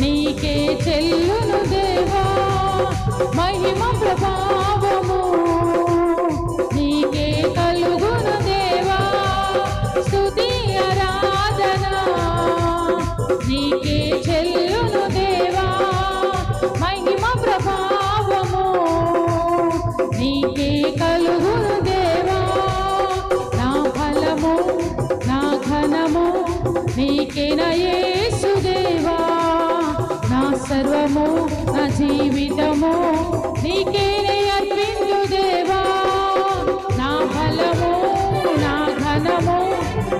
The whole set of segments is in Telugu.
నీకే చెల్లును దేవా మహిమ ప్రభావము. నీకే కలుగును దేవా స్థుతి ఆరాధన. నీకే చెల్లును దేవా మహిమ ప్రభావము. నీకే కలుగును నా ఫలము నా ఘనము నీకే నయే సర్వము నా జీవితము నీకేనే అర్పిందు దేవా. నా ఫలము నా ఘనము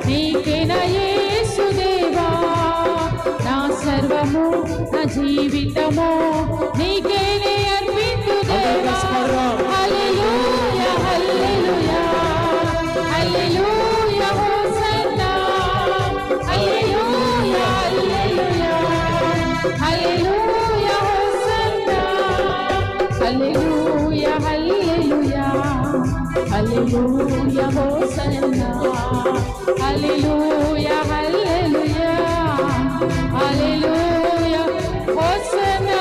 నీకేన యేసుదేవా నా సర్వము నా జీవితము నీకేనే అర్పిందు దేవా. Hallelujah hallelujah. Hallelujah hosanna. Hallelujah. Hallelujah. Hallelujah hallelujah hallelujah hosanna hallelujah hallelujah hallelujah hosanna